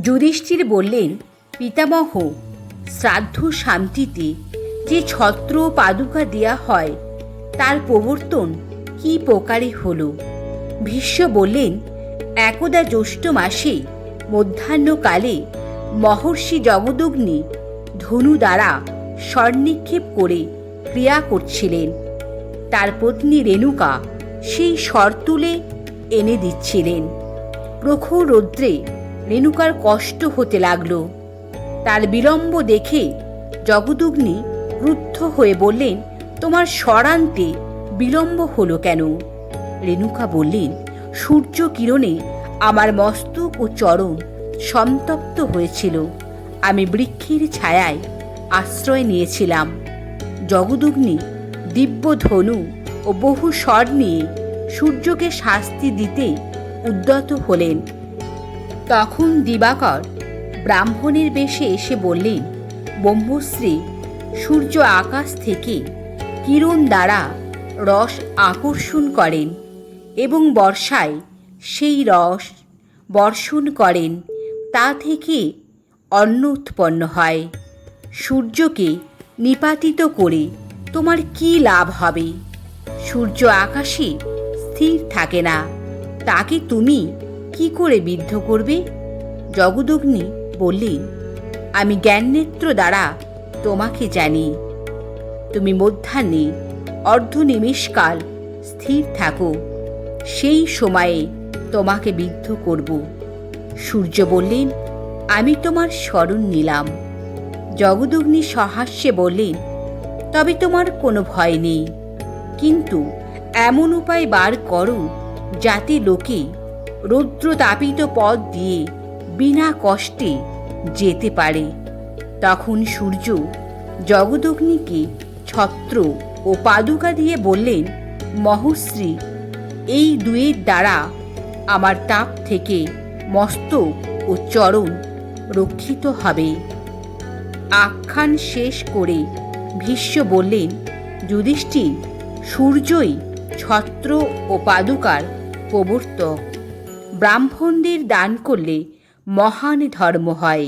যুধিষ্ঠির বললেন, পিতামহ, শ্রাদ্ধ শান্তিতে যে ছত্র পাদুকা দেয়া হয়, তার প্রবর্তন কি প্রকারে হলো? ভীষ্ম বললেন, একদা জ্যৈষ্ঠ মাসে মধ্যাহ্নকালে মহর্ষি জগদগ্নি ধনু দ্বারা স্বর্ণিক্ষেপ করে ক্রিয়া করছিলেন। তার পত্নী রেণুকা সেই স্বর তুলে এনে দিচ্ছিলেন। প্রখর রৌদ্রে রেণুকার কষ্ট হতে লাগল। তার বিলম্ব দেখে জগদুগ্নি ক্রুদ্ধ হয়ে বললেন, তোমার স্বরান্তে বিলম্ব হলো কেন? রেণুকা বললেন, সূর্য কিরণে আমার মস্তক ও চরণ সন্তপ্ত হয়েছিল। আমি বৃক্ষের ছায়ায় আশ্রয় নিয়েছিলাম। জগদুগ্নি দিব্য ধনু ও বহু স্বর নিয়ে সূর্যকে শাস্তি দিতে উদ্যত হলেন। তখন দিবাকর ব্রাহ্মণের বেশে এসে বললেন, ব্রহ্মশ্রী, সূর্য আকাশ থেকে কিরণ দ্বারা রস আকর্ষণ করেন এবং বর্ষায় সেই রস বর্ষণ করেন, তা থেকে অন্ন উৎপন্ন হয়। সূর্যকে নিপাতিত করে তোমার কি লাভ হবে? সূর্য আকাশে স্থির থাকে না, তাকে তুমি করে বিদ্ধ করবে? জগদগ্নি বললেন, আমি জ্ঞাননেত্র দ্বারা তোমাকে জানি। তুমি মধ্যাহ্নে অর্ধনিমেষকাল স্থির থাকো, সেই সময়ে তোমাকে বিদ্ধ করব। সূর্য বললেন, আমি তোমার স্মরণ নিলাম। জগদগ্নি সহাস্যে বললেন, তবে তোমার কোনো ভয় নেই, কিন্তু এমন উপায় বার করো যাতে লোকে রৌদ্রতাপিত পথ দিয়ে বিনা কষ্টে যেতে পারে। তখন সূর্য জগদগ্নিকে ছত্র ও পাদুকা দিয়ে বললেন মহশ্রী এই দুয়ের দ্বারা আমার তাপ থেকে মস্তক ও চরণ রক্ষিত হবে। আখ্যান শেষ করে ভীষ্ম বললেন, যুধিষ্ঠির, সূর্যই ছত্র ও পাদুকার প্রবর্তক। ব্রাহ্মণদের দান করলে মহান ধর্ম হয়।